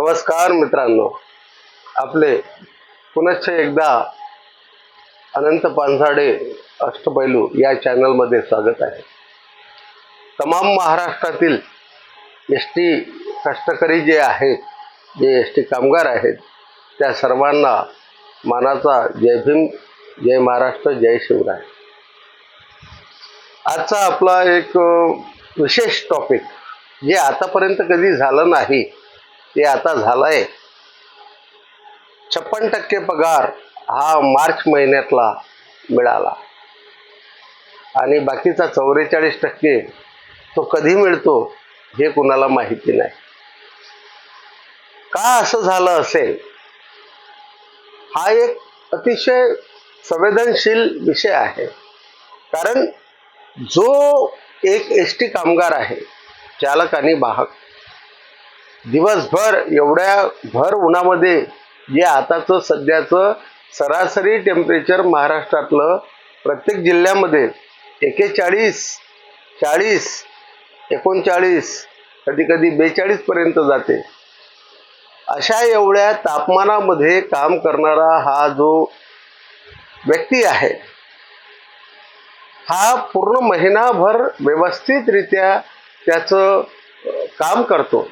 नमस्कार मित्रांनो. आपले पुनश्च एकदा अनंत पानझाडे अष्टपैलू या चॅनलमध्ये स्वागत आहे. तमाम महाराष्ट्रातील एस टी कष्टकरी जे आहेत जे एस टी कामगार आहेत त्या सर्वांना मानाचा जय भीम जय महाराष्ट्र जय शिवराय. आजचा आपला एक विशेष टॉपिक जे आतापर्यंत कधी झालं नाही ते आता झालंय. छप्पन टक्के पगार हा मार्च महिन्यातला मिळाला. आणि बाकीचा चौवेचाळीस टक्के तो कधी मिळतो हे कुणाला माहिती नाही. का असं झालं असेल? हा एक अतिशय संवेदनशील विषय आहे. कारण जो एक एस टी कामगार आहे चालक आणि वाहक दिवसभर एवढ्या भर उन्हामध्ये जे आताचं सध्याचं सरासरी टेम्परेचर महाराष्ट्रातलं प्रत्येक जिल्ह्यामध्ये एकेचाळीस चाळीस एकोणचाळीस कधी कधी बेचाळीसपर्यंत जाते. अशा एवढ्या तापमानामध्ये काम करणारा हा जो व्यक्ती आहे हा पूर्ण महिनाभर व्यवस्थितरित्या त्याचं काम करतो.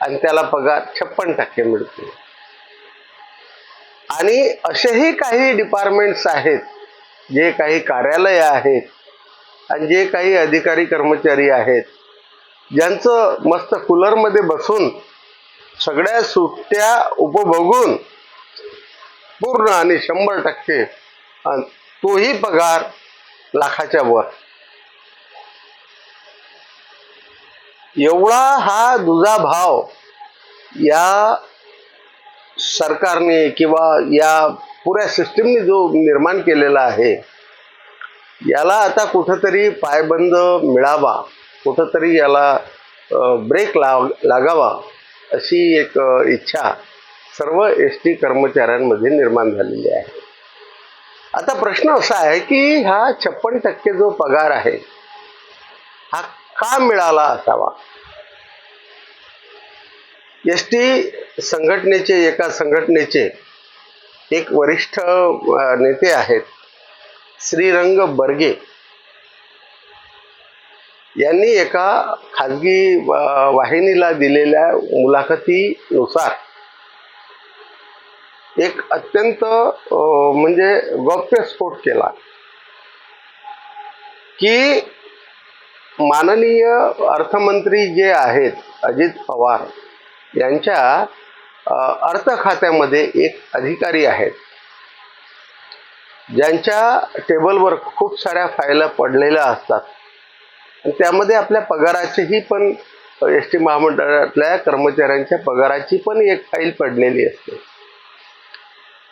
आणि त्याला पगार छप्पन टक्के मिळतो. आणि असेही काही डिपार्टमेंट्स आहेत जे काही कार्यालय आहेत आणि जे काही अधिकारी कर्मचारी आहेत ज्यांचं मस्त कूलरमध्ये बसून सगळ्या सुट्ट्या उपभोगून पूर्ण आणि शंभर टक्के तोही पगार लाखाच्या वर. एवढा हा दुजा भाव या सरकारने किंवा या पुऱ्या सिस्टीमने जो निर्माण केलेला आहे याला आता कुठंतरी पायबंद मिळावा कुठंतरी याला ब्रेक लाव लागावा अशी एक इच्छा सर्व एस टी कर्मचाऱ्यांमध्ये निर्माण झालेली आहे. आता प्रश्न असा आहे की हा छप्पन टक्के जो पगार आहे का मिळाला असावा. एस टी संघटनेचे एका संघटनेचे एक वरिष्ठ नेते आहेत. श्रीरंग बर्गे. यांनी एका खाजगी वाहिनीला दिलेल्या मुलाखतीनुसार एक अत्यंत म्हणजे गौप्यस्फोट केला की माननीय अर्थमंत्री जे आहेत अजित पवार यांच्या अर्थ खात्यामध्ये एक अधिकारी आहेत. ज्यांच्या टेबलवर खूप साऱ्या फायला पडलेल्या असतात. त्यामध्ये आपल्या पगाराचीही पण एस टी महामंडळातल्या कर्मचाऱ्यांच्या पगाराची पण एक फाईल पडलेली असते.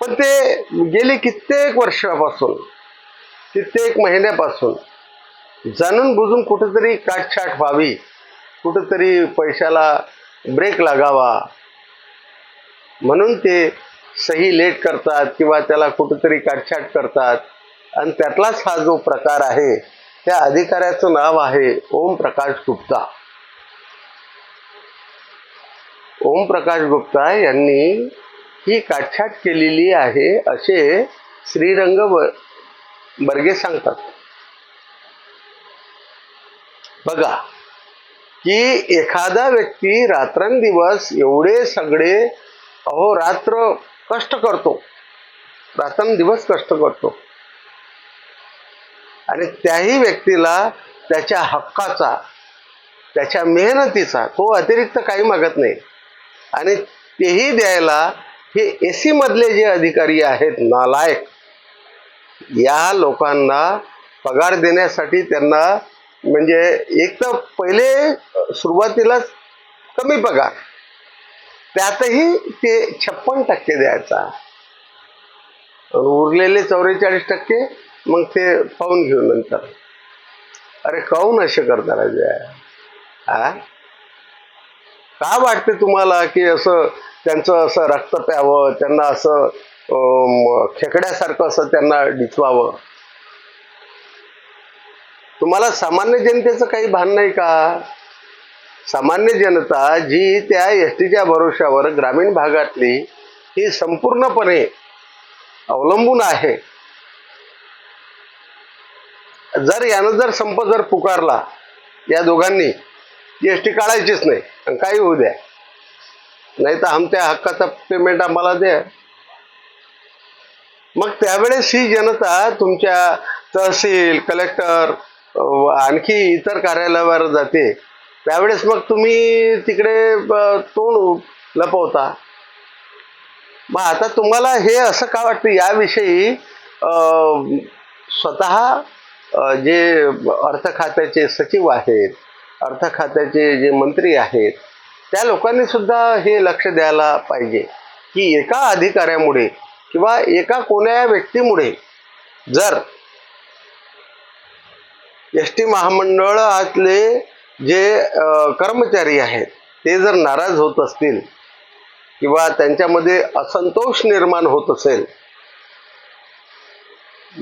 पण ते गेली कित्येक वर्षापासून कित्येक महिन्यापासून जाणून बुजून कुठंतरी काटछाट व्हावी कुठंतरी पैशाला ब्रेक लागावा. म्हणून ते सही लेट करतात किंवा त्याला कुठंतरी काटछाट करतात. आणि त्यातलाच हा जो प्रकार आहे त्या अधिकाऱ्याचं नाव आहे ओम प्रकाश गुप्ता. ओम प्रकाश गुप्ता यांनी ही काटछाट केलेली आहे असे श्रीरंग ब- बर्गे सांगतात. बघा की एखादा व्यक्ती रात्रंदिवस एवढे सगळे अहो रात्र कष्ट करतो. रात्रंदिवस कष्ट करतो. आणि त्याही व्यक्तीला त्याच्या हक्काचा त्याच्या मेहनतीचा तो अतिरिक्त काही मागत नाही. आणि तेही द्यायला हे ए सीमधले जे अधिकारी आहेत नालायक या लोकांना पगार देण्यासाठी त्यांना म्हणजे एक तर पहिले सुरुवातीलाच कमी पगार त्यातही ते छप्पन टक्के द्यायचा. उरलेले चौवेचाळीस टक्के मग ते पाहून घेऊ नंतर. अरे काहून असे करता राजा? हा का वाटते तुम्हाला की असं त्यांचं असं रक्त प्यावं त्यांना असं खेकड्यासारखं असं त्यांना डिचवावं? तुम्हाला सामान्य जनतेचं काही भान नाही का? सामान्य जनता जी त्या एस टीच्या भरोश्यावर ग्रामीण भागातली ही संपूर्णपणे अवलंबून आहे. जर यानं जर संप जर पुकारला या दोघांनी एस टी काढायचीच नाही आणि काही होऊ द्या. नाही तर आमच्या हक्काचा पेमेंट आम्हाला द्या. मग त्यावेळेस ही जनता तुमच्या तहसील कलेक्टर आणखी इतर कार्यालयावर जाते. त्यावेळेस मग तुम्ही तिकडे तोंड लपवता. मग आता तुम्हाला हे असं का वाटतं? याविषयी स्वतः जे अर्थ खात्याचे सचिव आहेत अर्थ खात्याचे जे मंत्री आहेत त्या लोकांनी सुद्धा हे लक्ष द्यायला पाहिजे. की एका अधिकाऱ्यामुळे किंवा एका कोण्या व्यक्तीमुळे जर एस टी महामंडळातले जे कर्मचारी आहेत ते जर नाराज होत असतील किंवा त्यांच्यामध्ये असंतोष निर्माण होत असेल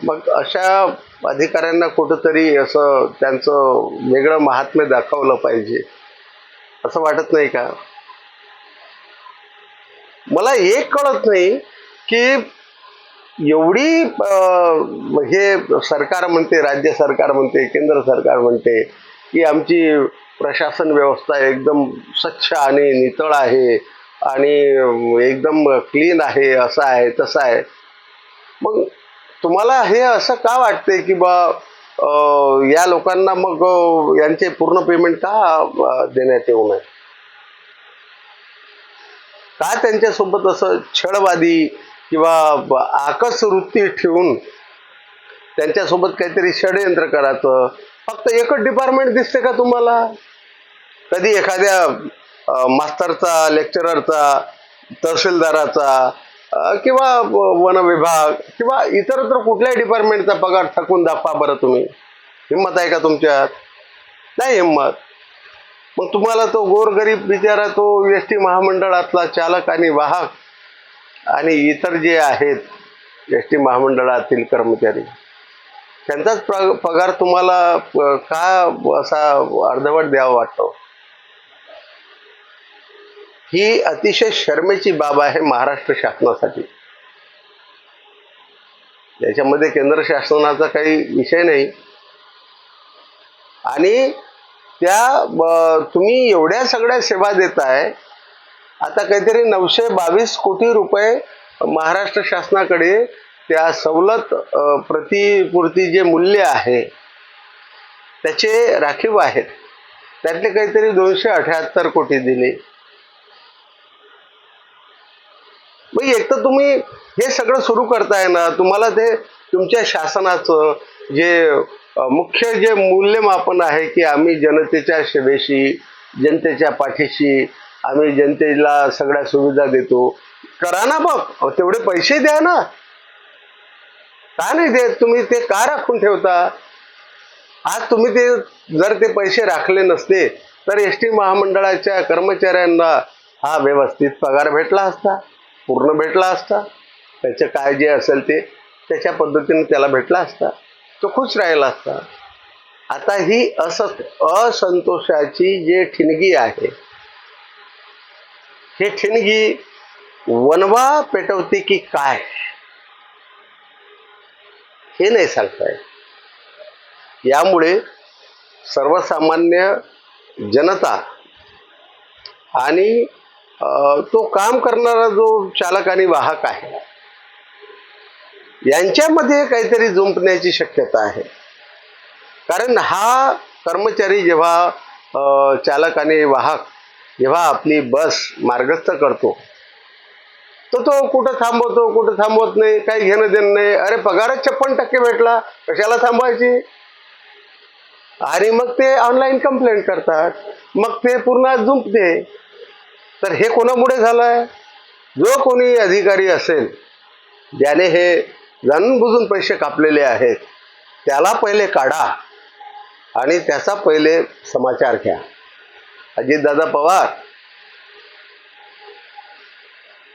मग अशा अधिकाऱ्यांना कुठंतरी असं त्यांचं वेगळं महात्म्य दाखवलं पाहिजे असं वाटत नाही का? मला एक कळत नाही की एवढी हे सरकार म्हणते राज्य सरकार म्हणते केंद्र सरकार म्हणते की आमची प्रशासन व्यवस्था एकदम स्वच्छ आणि नितळ आहे आणि एकदम क्लीन आहे असं आहे तसं आहे. मग तुम्हाला हे असं का वाटते की बा या लोकांना मग यांचे पूर्ण पेमेंट का देण्यात येऊ नये? का त्यांच्यासोबत असं छळवादी किंवा आकस वृत्ती ठेवून त्यांच्यासोबत काहीतरी षडयंत्र करायचं. फक्त एकच डिपार्टमेंट दिसते का तुम्हाला? कधी एखाद्या मास्तरचा लेक्चररचा तहसीलदाराचा किंवा वन विभाग किंवा इतरत्र कुठल्याही डिपार्टमेंटचा पगार थकून दाखवा बरं तुम्ही. हिंमत आहे का तुमच्यात? नाही हिंमत. मग तुम्हाला तो गोरगरीब बिचारा तो एस टी महामंडळातला चालक आणि वाहक आणि इतर जे आहेत एस टी महामंडळातील कर्मचारी त्यांचाच पगार तुम्हाला का असा अर्धवट द्यावा वाटतो? ही अतिशय शर्मेची बाब आहे महाराष्ट्र शासनासाठी. याच्यामध्ये केंद्र शासनाचा काही विषय नाही. आणि त्या तुम्ही एवढ्या सगळ्या सेवा देताय आता काहीतरी नऊशे बावीस कोटी रुपये महाराष्ट्र शासनाकडे त्या सवलत प्रतिपूर्ती जे मूल्य आहे त्याचे राखीव आहेत. त्यातले काहीतरी दोनशे अठ्याहत्तर कोटी दिले. मग एक तर तुम्ही हे सगळं सुरू करताय ना तुम्हाला ते तुमच्या शासनाचं जे मुख्य जे मूल्यमापन आहे की आम्ही जनतेच्या सेवेशी जनतेच्या पाठीशी आम्ही जनतेला सगळ्या सुविधा देतो. करा ना बघ. तेवढे पैसे द्या ना. का नाही देत? तुम्ही ते का राखून ठेवता? आज तुम्ही ते जर ते पैसे राखले नसते तर एस टी महामंडळाच्या कर्मचाऱ्यांना हा व्यवस्थित पगार भेटला असता पूर्ण भेटला असता. त्याचं काय जे असेल ते त्याच्या पद्धतीने त्याला भेटला असता. तो खुश राहिला असता. आता ही अस असंतोषाची जे ठिणगी आहे हे ठिणगी वनवा पेटवते की काय? हे नाही सांगता येत. यामुळे सर्वसामान्य जनता आणि तो काम करणारा जो चालक आणि वाहक आहे यांच्यामध्ये काहीतरी जुंपण्याची शक्यता आहे. कारण हा कर्मचारी जेव्हा चालक आणि वाहक जेव्हा आपली बस मार्गस्थ करतो तर तो कुठं थांबवतो कुठं थांबवत नाही काही घेणं देणं नाही. अरे पगारच छप्पन टक्के भेटला कशाला थांबवायची? आणि मग ते ऑनलाईन कंप्लेंट करतात. मग ते पूर्ण जुंपते. तर हे कोणामुळे झालंय? जो कोणी अधिकारी असेल ज्याने हे जाणून बुजून पैसे कापलेले आहेत त्याला पहिले काढा आणि त्याचा पहिले समाचार घ्या. अजितदादा पवार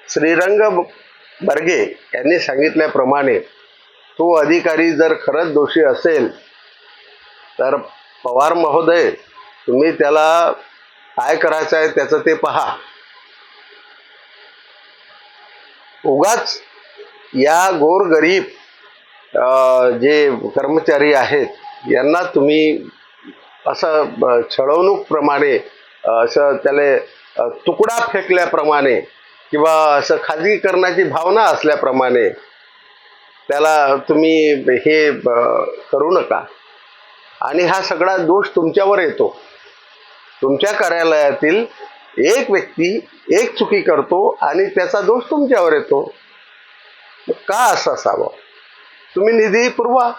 श्रीरंग बर्गे यांनी सांगितल्याप्रमाणे तो अधिकारी जर खरंच दोषी असेल तर पवार महोदय तुम्ही त्याला काय करायचं आहे त्याचं ते पहा. उगाच या गोरगरीब जे कर्मचारी आहेत यांना तुम्ही असं छळवणूकप्रमाणे असं त्याला तुकडा फेकल्याप्रमाणे किंवा असं खाजगीकरणाची भावना असल्याप्रमाणे त्याला तुम्ही हे ब- करू नका. आणि हा सगळा दोष तुमच्यावर येतो. तुमच्या कार्यालयातील एक व्यक्ती एक चुकी करतो आणि त्याचा दोष तुमच्यावर येतो. का असं असावं? तुम्ही निधी पुरवा.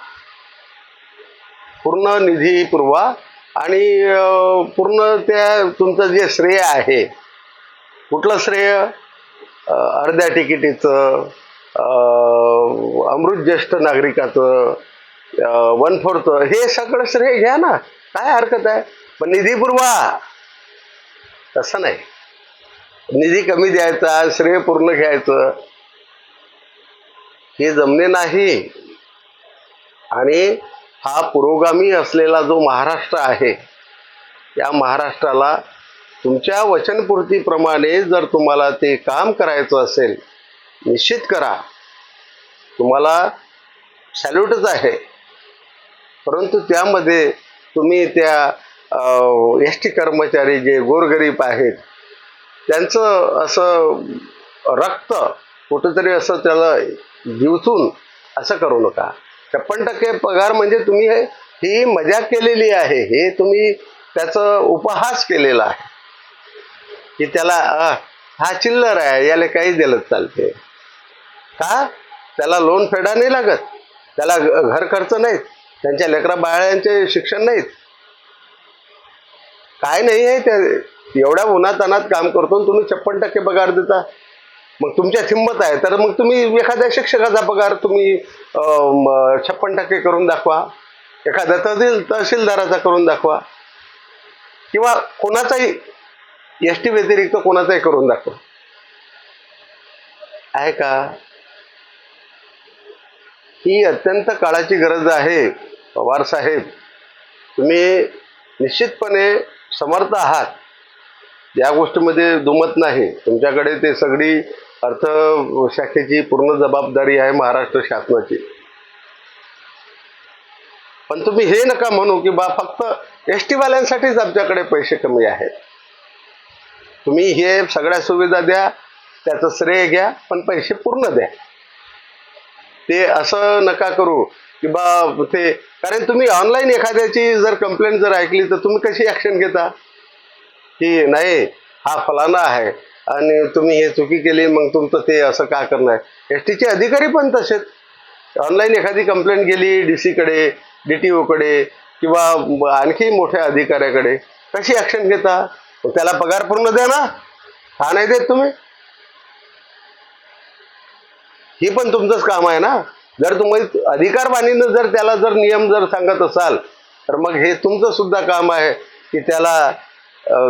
पूर्ण निधी पुरवा. आणि पूर्ण त्या तुमचं जे श्रेय आहे कुठलं श्रेय? अर्ध्या तिकिटीचं अमृत ज्येष्ठ नागरिकाचं वन फोर्थ हे सगळं श्रेय घ्या ना. काय हरकत आहे? पण निधी पुरवा. तसं नाही. निधी कमी द्यायचा श्रेय पूर्ण घ्यायचं हे जमणे नाही. आणि हा पुरोगामी असलेला जो महाराष्ट्र आहे या महाराष्ट्राला तुमच्या वचनपूर्तीप्रमाणे जर तुम्हाला ते काम करायचं असेल निश्चित करा. तुम्हाला सॅल्यूटच आहे. परंतु त्यामध्ये तुम्ही त्या एस टी कर्मचारी जे गोरगरीब आहेत त्यांचं असं रक्त कुठंतरी असं त्याला दिवसून असं करू नका. छप्पन टक्के पगार म्हणजे तुम्ही हे ही मजा केलेली आहे. हे तुम्ही त्याचं उपहास केलेला आहे. की त्याला हा चिल्लर आहे याला काही दिलं चालते का? त्याला लोन फेडा नाही लागत. त्याला घर खर्च नाहीत. त्यांच्या लेकरा बाळांचे शिक्षण नाहीत. काय नाही आहे त्या एवढ्या उन्हात अनात काम करतो तुम्ही छप्पन टक्के पगार देता. मग तुमच्या हिंमत आहे. तर मग तुम्ही एखाद्या शिक्षकाचा पगार तुम्ही छप्पन टक्के करून दाखवा. एखाद्या तहसील तहसीलदाराचा करून दाखवा. किंवा कोणाचाही एस टी व्यतिरिक्त कोणाचाही करून दाखवा. आहे का? ही अत्यंत काळाची गरज आहे पवार साहेब. तुम्ही निश्चितपणे समर्थ आहात. या गोष्टीमध्ये दुमत नाही. तुमच्याकडे ते सगळी अर्थ शाखेची पूर्ण जबाबदारी आहे महाराष्ट्र शासनाची. पण तुम्ही हे नका म्हणू की बा फक्त एस टीवाल्यांसाठीच आमच्याकडे पैसे कमी आहेत. तुम्ही हे सगळ्या सुविधा द्या त्याचं श्रेय घ्या पण पैसे पूर्ण द्या. ते असं नका करू की बा ते कारण तुम्ही ऑनलाईन एखाद्याची जर कंप्लेंट जर ऐकली तर तुम्ही कशी ॲक्शन घेता? की नाही हा फलाना आहे आणि तुम्ही हे चुकी केली मग तुमचं ते असं का करणार? एस टीचे अधिकारी पण तसेच. ऑनलाईन एखादी कंप्लेंट गेली डी सीकडे डी टी ओकडे किंवा आणखी मोठ्या अधिकाऱ्याकडे कशी ॲक्शन घेता? त्याला पगार पूर्ण द्या ना. हा नाही देत तुम्ही. ही पण तुमचंच काम आहे ना. जर तुम्ही अधिकारवाणीनं जर त्याला जर नियम जर सांगत असाल तर मग हे तुमचं सुद्धा काम आहे की त्याला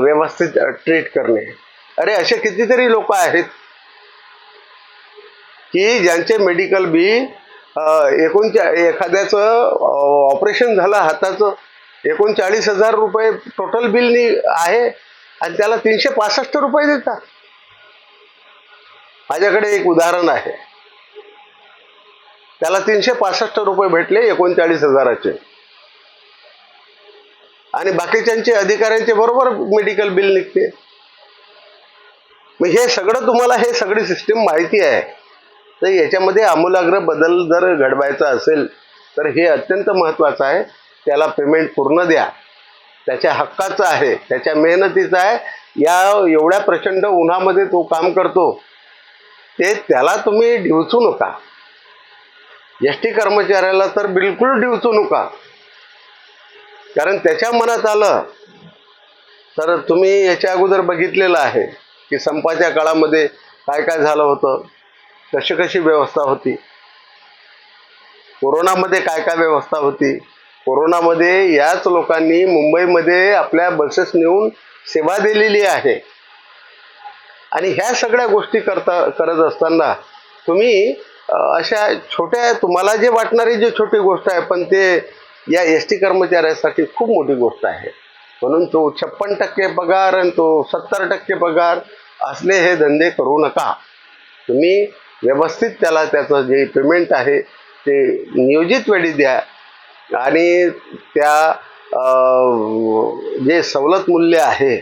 व्यवस्थित ट्रीट करणे. अरे असे कितीतरी लोक आहेत की ज्यांचे मेडिकल बी एकोणच्या एखाद्याचं ऑपरेशन झालं हाताचं एकोणचाळीस हजार रुपये टोटल बिल आहे आणि त्याला तीनशे पासष्ट रुपये देतात. माझ्याकडे एक उदाहरण आहे. त्याला तीनशे पासष्ट रुपये भेटले एकोणचाळीस हजाराचे. आणि बाकीच्यांचे अधिकाऱ्यांचे बरोबर मेडिकल बिल निघते. मग हे सगळं तुम्हाला हे सगळी सिस्टीम माहिती आहे. तर याच्यामध्ये आमूलाग्र बदल जर घडवायचा असेल तर हे अत्यंत महत्त्वाचं आहे. त्याला पेमेंट पूर्ण द्या. त्याच्या हक्काचं आहे त्याच्या मेहनतीचं आहे. या एवढ्या प्रचंड उन्हामध्ये तो काम करतो ते त्याला तुम्ही ढिवचू नका. एस टी कर्मचाऱ्याला तर बिलकुल ढिवचू नका. कारण त्याच्या मनात आलं तर तुम्ही याच्या अगोदर बघितलेलं आहे. की संपाच्या काळामध्ये काय काय झालं होतं? कशी कशी व्यवस्था होती? कोरोनामध्ये काय काय व्यवस्था होती? कोरोनामध्ये याच लोकांनी मुंबईमध्ये आपल्या बसेस नेऊन सेवा दिलेली आहे. आणि ह्या सगळ्या गोष्टी करता करत असताना तुम्ही अशा छोट्या तुम्हाला जे वाटणारी जी छोटी गोष्ट आहे पण ते या एस टी कर्मचाऱ्यासाठी खूप मोठी गोष्ट आहे. म्हणून तो छप्पन टक्के पगार आणि तो सत्तर टक्के पगार असले हे धंदे करू नका. तुम्ही व्यवस्थित त्याला त्याचं जे पेमेंट आहे ते नियोजित वेळी द्या. आणि त्या जे सवलत मूल्य आहे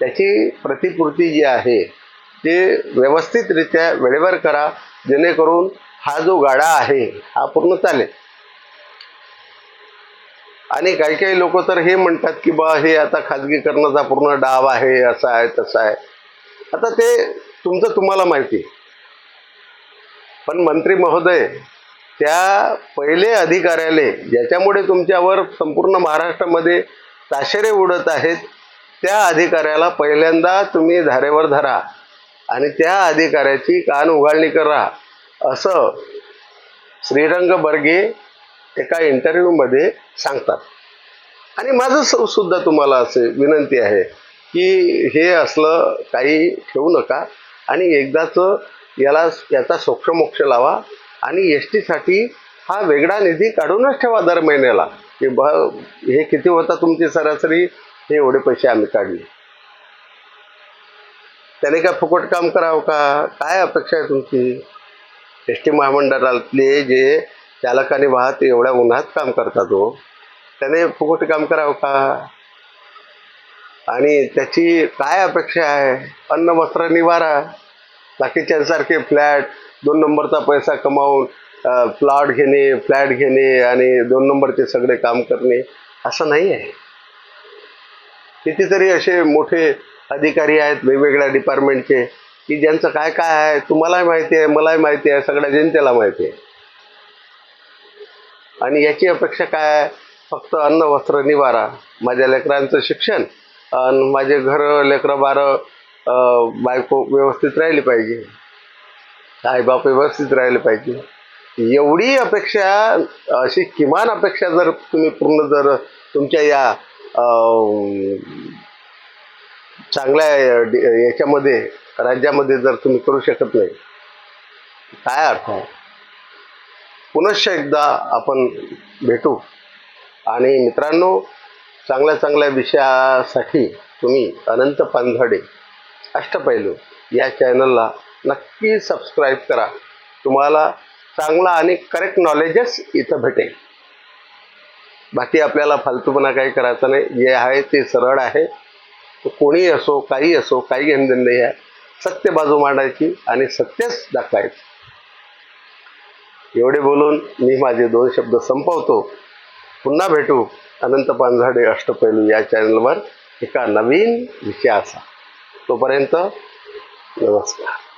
त्याची प्रतिपूर्ती जी आहे ते व्यवस्थितरित्या वेळेवर करा. जेणेकरून हा जो गाडा आहे हा पूर्ण चालेल. आणि काही काही लोक तर हे म्हणतात की बा हे आता खाजगीकरणाचा पूर्ण डाव आहे असा आहे तसा आहे. आता ते तुमचं तुम्हाला माहिती. पण मंत्री महोदय त्या पहिले अधिकाऱ्याले ज्याच्यामुळे तुमच्यावर संपूर्ण महाराष्ट्रामध्ये ताशेरे उडत आहेत त्या अधिकाऱ्याला पहिल्यांदा तुम्ही धारेवर धरा आणि त्या अधिकाऱ्याची कान उघाडणी करा. असं श्रीरंग बर्गे एका इंटरव्ह्यूमध्ये सांगतात. आणि माझं सुद्धा तुम्हाला असे विनंती आहे. की हे असलं काही ठेवू नका आणि एकदाच याला याचा सोक्षमोक्ष लावा आणि एस टीसाठी हा वेगळा निधी काढूनच ठेवा दर महिन्याला. की ब हे किती होता तुमची सरासरी हे एवढे पैसे आम्ही काढले. त्याने काय फुकट काम करावं का? काय अपेक्षा आहे तुमची? एस टी महामंडळातले जे चालकाने वाहत एवढ्या उन्हात काम करतात हो त्याने फुकट काम करावं का? आणि त्याची काय अपेक्षा आहे? अन्न वस्त्र निवारा. बाकीच्यांसारखे फ्लॅट दोन नंबरचा पैसा कमावून प्लॉट घेणे फ्लॅट घेणे आणि दोन नंबरचे सगळे काम करणे असं नाही आहे कितीतरी असे मोठे अधिकारी आहेत वेगवेगळ्या डिपार्टमेंटचे की ज्यांचं काय काय आहे तुम्हालाही माहिती आहे मलाही माहिती आहे सगळ्या जनतेला माहिती आहे. आणि याची अपेक्षा काय आहे? फक्त अन्न वस्त्र निवारा. माझ्या लेकरांचं शिक्षण आणि माझे घर लेकरं बारं बायको व्यवस्थित राहिली पाहिजे. आईबाप व्यवस्थित राहिले पाहिजे. एवढी अपेक्षा अशी किमान अपेक्षा जर तुम्ही पूर्ण जर तुमच्या या चांगल्या याच्यामध्ये राज्यामध्ये जर तुम्ही करू शकत नाही काय अर्थ आहे? पुनश्च एकदा आपण भेटू. आणि मित्रांनो चांगल्या चांगल्या विषयासाठी तुम्ही अनंत पांधडे अष्टपैलू या चॅनलला नक्की सबस्क्राईब करा. तुम्हाला चांगला आणि करेक्ट नॉलेजच इथं भेटेल. बाकी आपल्याला फालतूपणा काही करायचा नाही. जे आहे ते सरळ आहे. कोणी असो काही असो काही घेणं नाही आहे. सत्य बाजू मांडायची आणि सत्यच दाखवायचं. एवढे बोलून मी माझे दोन शब्द संपवतो. पुन्हा भेटू. अनंत पांझाडे अष्टपैलू या चॅनलवर एका नवीन विषयाचा. तोपर्यंत नमस्कार.